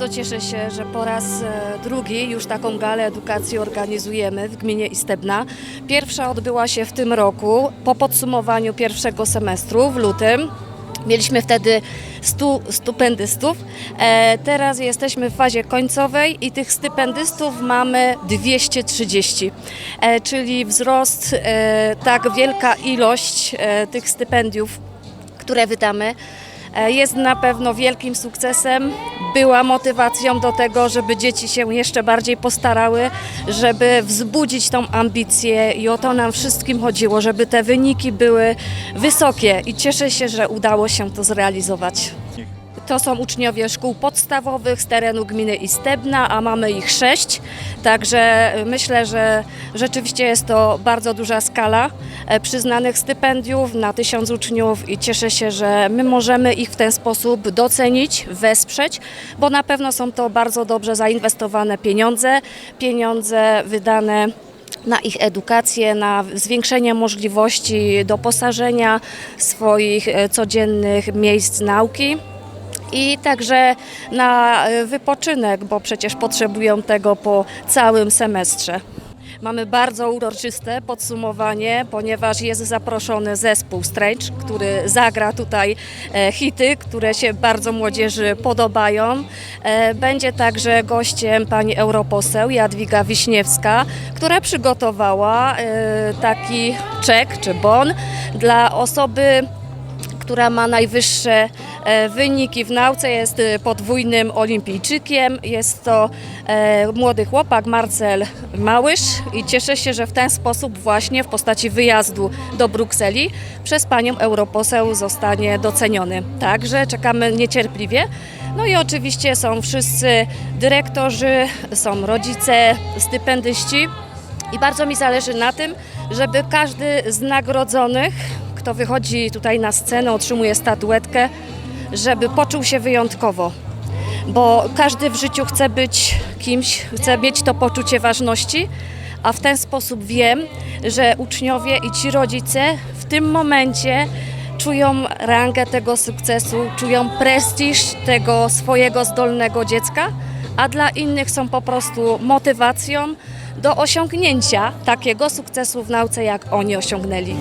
Bardzo cieszę się, że po raz e, drugi już taką galę edukacji organizujemy w gminie Istebna. Pierwsza odbyła się w tym roku po podsumowaniu pierwszego semestru w lutym. Mieliśmy wtedy 100 stypendystów. E, teraz jesteśmy w fazie końcowej i tych stypendystów mamy 230, e, czyli wzrost, tak wielka ilość tych stypendiów, które wydamy. E, Jest na pewno wielkim sukcesem. Była motywacją do tego, żeby dzieci się jeszcze bardziej postarały, żeby wzbudzić tą ambicję i o to nam wszystkim chodziło, żeby te wyniki były wysokie i cieszę się, że udało się to zrealizować. To są uczniowie szkół podstawowych z terenu gminy Istebna, a mamy ich sześć. Także myślę, że rzeczywiście jest to bardzo duża skala e, przyznanych stypendiów na tysiąc uczniów i cieszę się, że my możemy ich w ten sposób docenić, wesprzeć, bo na pewno są to bardzo dobrze zainwestowane pieniądze, pieniądze wydane na ich edukację, na zwiększenie możliwości doposażenia swoich e, codziennych miejsc nauki i także na e, wypoczynek, bo przecież potrzebują tego po całym semestrze. Mamy bardzo uroczyste podsumowanie, ponieważ jest zaproszony zespół Strange, który zagra tutaj e, hity, które się bardzo młodzieży podobają. E, Będzie także gościem pani europoseł Jadwiga Wiśniewska, która przygotowała taki czek czy bon dla osoby która ma najwyższe wyniki w nauce, jest e, podwójnym olimpijczykiem. Jest to e, młody chłopak Marcel Małysz i cieszę się, że w ten sposób właśnie w postaci wyjazdu do Brukseli przez panią europoseł zostanie doceniony. Także czekamy niecierpliwie. No i oczywiście są wszyscy dyrektorzy, są rodzice, stypendyści. I bardzo mi zależy na tym, żeby każdy z nagrodzonych, kto wychodzi tutaj na scenę, otrzymuje statuetkę, żeby poczuł się wyjątkowo. Bo każdy w życiu chce być kimś, chce mieć to poczucie ważności, a w ten sposób wiem, że uczniowie i ci rodzice w tym momencie czują rangę tego sukcesu, czują prestiż tego swojego zdolnego dziecka, a dla innych są po prostu motywacją do osiągnięcia takiego sukcesu w nauce, jak oni osiągnęli.